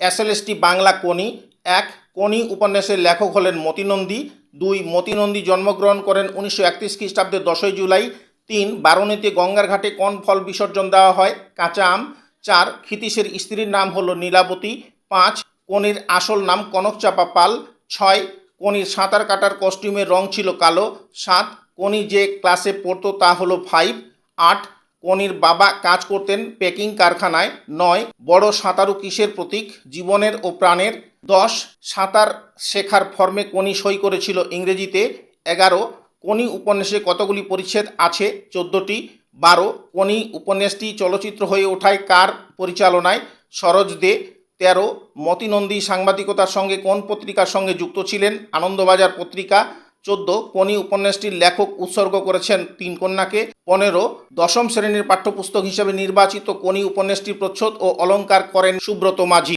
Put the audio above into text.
SLST Bangla কোনি এক কোনি উপন্যাসের লেখক হলেন মতিনন্দী। দুই, মতিনন্দী জন্মগ্রহণ করেন উনিশশো একত্রিশ খ্রিস্টাব্দে দশই জুলাই। তিন, বারণীতে গঙ্গার ঘাটে কোন ফল বিসর্জন দেওয়া হয়? কাঁচা আম। চার, ক্ষিতীশের স্ত্রীর নাম হলো নীলাবতী। পাঁচ কনির আসল নাম কনকচাপা পাল। ছয় কনির সাঁতার কাটার কস্টিউমের রং ছিল কালো। সাত কনি যে ক্লাসে পড়তো তা হলো ফাইভ। আট কনির বাবা কাজ করতেন প্যাকিং কারখানায়। নয়, বড় সাঁতারু কিসের প্রতীক? জীবনের ও প্রাণের। দশ, সাঁতার শেখার ফর্মে কনি সই করেছিল ইংরেজিতে। এগারো, কনি উপন্যাসে কতগুলি পরিচ্ছেদ আছে? চোদ্দোটি। বারো, কনি উপন্যাসটি চলচ্চিত্র হয়ে ওঠায় কার পরিচালনায়? সরোজ দে। তেরো, মতিনন্দী সাংবাদিকতার সঙ্গে কোন পত্রিকার সঙ্গে যুক্ত ছিলেন? আনন্দবাজার পত্রিকা। চোদ্দ কোনি উপন্যাসটির লেখক উৎসর্গ করেছেন তিন কন্যাকে। পনেরো, দশম শ্রেণির পাঠ্যপুস্তক হিসেবে নির্বাচিত কোনি উপন্যাসটির প্রচ্ছদ ও অলঙ্কার করেন সুব্রত মাঝি।